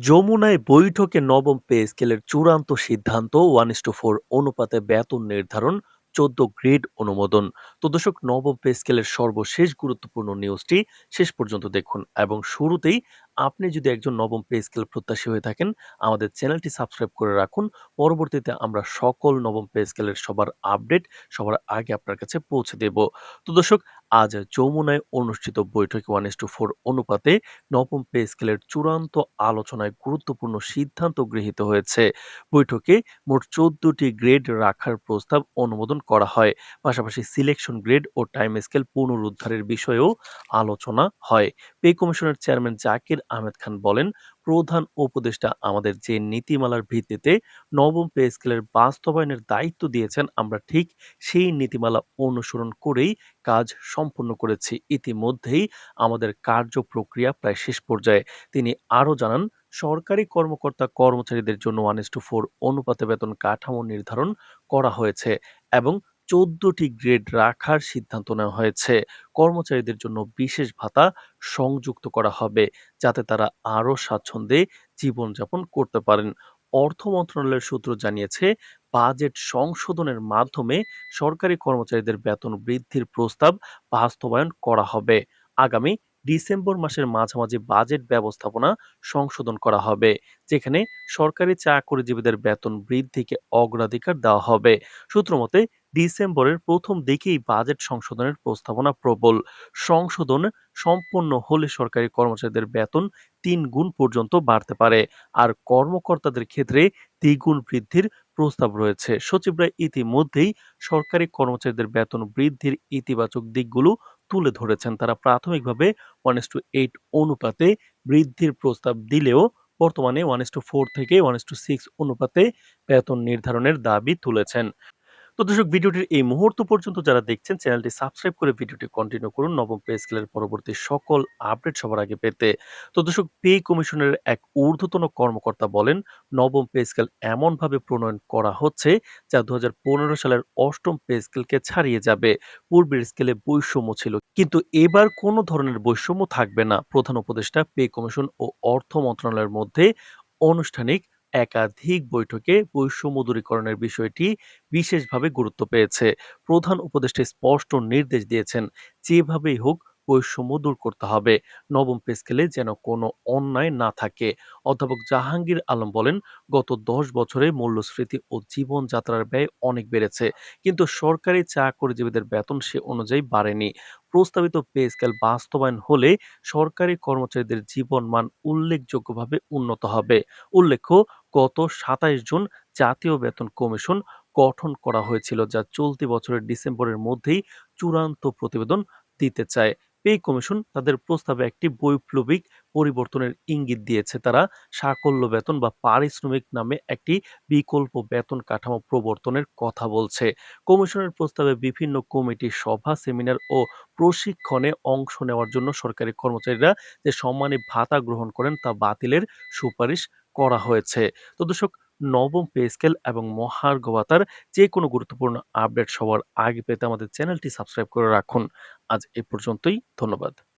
যমুনায় বৈঠকে নবম পে স্কেলের চূড়ান্ত সিদ্ধান্ত ওয়ান টু ফোর অনুপাতে বেতন নির্ধারণ, চোদ্দ গ্রেড অনুমোদন। তো দর্শক, নবম পে স্কেলের সর্বশেষ গুরুত্বপূর্ণ নিউজটি শেষ পর্যন্ত দেখুন এবং শুরুতেই আপনি যদি একজন নবম পে স্কেল প্রত্যাশী হয়ে থাকেন, আমাদের চ্যানেলটি সাবস্ক্রাইব করে রাখুন। পরবর্তীতে আমরা সকল নবম পে স্কেলের সবার আপডেট সবার আগে আপনার কাছে পৌঁছে দেব। তো দর্শক আজ যমুনায় অনুষ্ঠিত বৈঠকে ওয়ান ইস টু ফোর অনুপাতে নবম পে স্কেলের চূড়ান্ত আলোচনায় গুরুত্বপূর্ণ সিদ্ধান্ত গৃহীত হয়েছে। বৈঠকে মোট চোদ্দটি গ্রেড রাখার প্রস্তাব অনুমোদন করা হয়। পাশাপাশি সিলেকশন গ্রেড ও টাইম স্কেল পুনরুদ্ধারের বিষয়েও আলোচনা হয়। পে কমিশনের চেয়ারম্যান জাকির আহমেদ খান বলেন প্রধান উপদেষ্টা আমাদের যে নীতিমালার ভিত্তিতে নবম পে স্কেলের বাস্তবায়নের দায়িত্ব দিয়েছেন, আমরা ঠিক সেই নীতিমালা অনুসরণ করেই কাজ সম্পন্ন করেছি। ইতিমধ্যেই আমাদের কার্য প্রক্রিয়া প্রায় শেষ পর্যায়ে। তিনি আরও জানান, সরকারি কর্মকর্তা কর্মচারীদের জন্য ওয়ান টু ফোর অনুপাতে বেতন কাঠামো নির্ধারণ করা হয়েছে এবং চোদ্দটি গ্রেড রাখার সিদ্ধান্ত নেওয়া হয়েছে। কর্মচারীদের জন্য বিশেষ ভাতা সংযুক্ত করা হবে, যাতে তারা আরও স্বাচ্ছন্দ্যে জীবনযাপন করতে পারেন। অর্থ মন্ত্রণালয়ের সূত্র জানিয়েছে, বাজেট সংশোধনের মাধ্যমে সরকারি কর্মচারীদের বেতন বৃদ্ধির প্রস্তাব বাস্তবায়ন করা হবে। আগামী ডিসেম্বর মাসের মাঝামাঝি বাজেট ব্যবস্থাপনা সংশোধন করা হবে, যেখানে সরকারি চাকরিজীবীদের বেতন বৃদ্ধিকে অগ্রাধিকার দেওয়া হবে। সূত্রমতে ডিসেম্বরের প্রথম দিকেই বাজেট সংশোধনের প্রস্তাবনা প্রবল। সংশোধন সম্পন্ন হলে সরকারি কর্মচারীদের বেতন তিন গুণ পর্যন্ত বাড়তে পারে, আর কর্মকর্তাদের ক্ষেত্রে দ্বিগুণ বৃদ্ধির প্রস্তাব রয়েছে। সচিবরা ইতিমধ্যেই সরকারি কর্মচারীদের বেতন বৃদ্ধির ইতিবাচক দিকগুলো তুলে ধরেছেন। তারা প্রাথমিকভাবে ওয়ান এস টু এইট অনুপাতে বৃদ্ধির প্রস্তাব দিলেও বর্তমানে ওয়ান এস টু ফোর থেকে ওয়ান এস টু সিক্স অনুপাতে বেতন নির্ধারণের দাবি তুলেছেন। তো দর্শক, ভিডিওটির এই মুহূর্ত পর্যন্ত যারা দেখছেন, চ্যানেলটি সাবস্ক্রাইব করে ভিডিওটি কন্টিনিউ করুন। নবম পে স্কেলের পরবর্তী সকল আপডেট সবার আগে পেতে। তো দর্শক, পে কমিশনের এক ঊর্ধ্বতন কর্মকর্তা বলেন, নবম পে স্কেল এমনভাবে প্রণয়ন করা হচ্ছে, যা দু হাজার পনেরো সালের অষ্টম পে স্কেলকে ছাড়িয়ে যাবে। পূর্বের স্কেলে বৈষম্য ছিল। কিন্তু এবার কোনো ধরনের বৈষম্য থাকবে না। প্রধান উপদেষ্টা, পে কমিশন ও অর্থ মন্ত্রণালয়ের মধ্যে আনুষ্ঠানিক একাধিক বৈঠকে বৈষম্য দূরীকরণের বিষয়টি বিশেষভাবে গুরুত্ব পেয়েছে। প্রধান উপদেষ্টা স্পষ্ট নির্দেশ দিয়েছেন, যেভাবেই হোক বৈষম্য দূর করতে হবে। নবম পে স্কেলে যেন কোনো অন্যায় না থাকে। অধ্যাপক জাহাঙ্গীর আলম বলেন, গত দশ বছরে মূল্যস্ফীতি ও জীবনযাত্রার ব্যয় অনেক বেড়েছে, কিন্তু সরকারি চাকরিজীবীদের বেতন সে অনুযায়ী বাড়েনি। প্রস্তাবিত পে স্কেল বাস্তবায়ন হলে সরকারি কর্মচারীদের জীবনমান উল্লেখযোগ্যভাবে উন্নত হবে। উল্লেখ্য, গত সাতাইশ জুন জাতীয় বেতন কমিশন গঠন করা হয়েছিল, যা চলতি বছরের ডিসেম্বরের মধ্যেই চূড়ান্ত প্রতিবেদন দিতে চায়। পে কমিশন তাদের প্রস্তাবে একটি বৈপ্লবিক পরিবর্তনের ইঙ্গিত দিয়েছে। তারা সাকল্য বেতন বা পারিশ্রমিক নামে একটি বিকল্প বেতন কাঠামো প্রবর্তনের কথা বলছে। কমিশনের প্রস্তাবে বিভিন্ন কমিটি, সভা, সেমিনার ও প্রশিক্ষণে অংশ নেওয়ার জন্য সরকারি কর্মচারীরা যে সম্মানী ভাতা গ্রহণ করেন তা বাতিলের সুপারিশ করা হয়েছে। তো দর্শক নবম পে স্কেল এবং মহার্ঘ ভাতার যে কোনো গুরুত্বপূর্ণ আপডেট সবার আগে পেতে আমাদের চ্যানেলটি সাবস্ক্রাইব করে রাখুন। আজ এ পর্যন্তই, ধন্যবাদ।